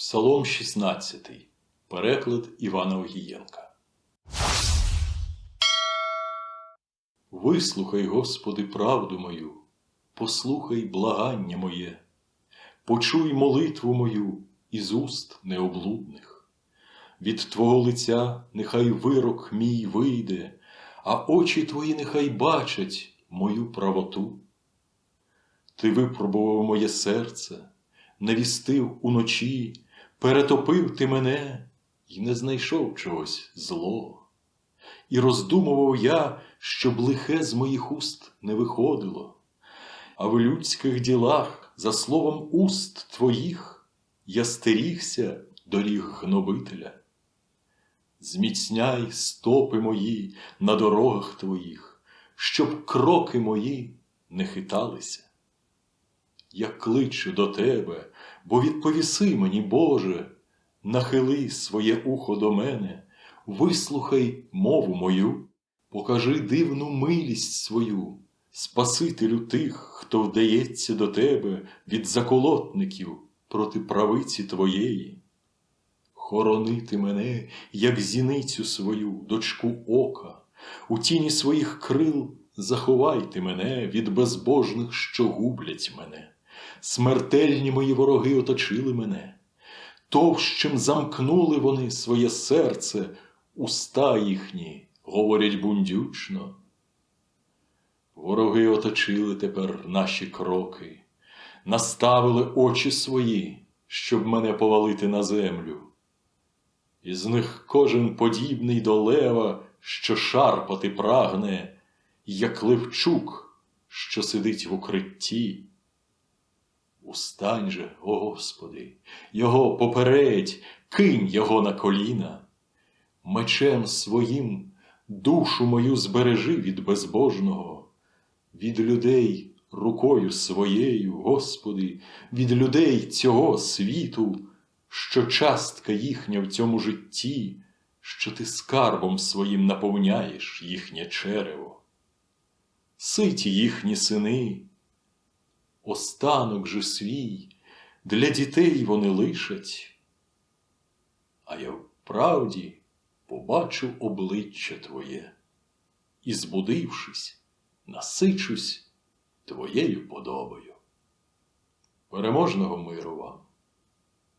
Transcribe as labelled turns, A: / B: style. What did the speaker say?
A: Псалом 16. Переклад Івана Огієнка. Вислухай, Господи, правду мою, послухай благання моє, почуй молитву мою із уст необлудних. Від Твого лиця нехай вирок мій вийде, а очі Твої нехай бачать мою правоту. Ти випробував моє серце, навістив уночі, перетопив ти мене і не знайшов чогось злого. І роздумував я, щоб лихе з моїх уст не виходило, а в людських ділах, за словом уст твоїх, я стерігся доріг гнобителя. Зміцняй стопи мої на дорогах твоїх, щоб кроки мої не хиталися. Я кличу до тебе, бо відповіси мені, Боже, нахили своє ухо до мене, вислухай мову мою, покажи дивну милість свою, Спасителю тих, хто вдається до тебе від заколотників проти правиці твоєї. Хоронити мене, як зіницю свою, дочку ока, у тіні своїх крил заховайте мене від безбожних, що гублять мене. Смертельні мої вороги оточили мене, товщим замкнули вони своє серце, уста їхні говорять бундючно. Вороги оточили тепер наші кроки, наставили очі свої, щоб мене повалити на землю. Із них кожен подібний до лева, що шарпати прагне, як левчук, що сидить в укритті. Устань же, о Господи, його попередь, кинь його на коліна, мечем своїм душу мою збережи від безбожного, від людей рукою своєю, Господи, від людей цього світу, що частка їхня в цьому житті, що ти скарбом своїм наповняєш їхнє черево. Ситі їхні сини, останок же свій для дітей вони лишать, а я вправді побачу обличчя Твоє і, збудившись, насичусь Твоєю подобою. Переможного миру вам!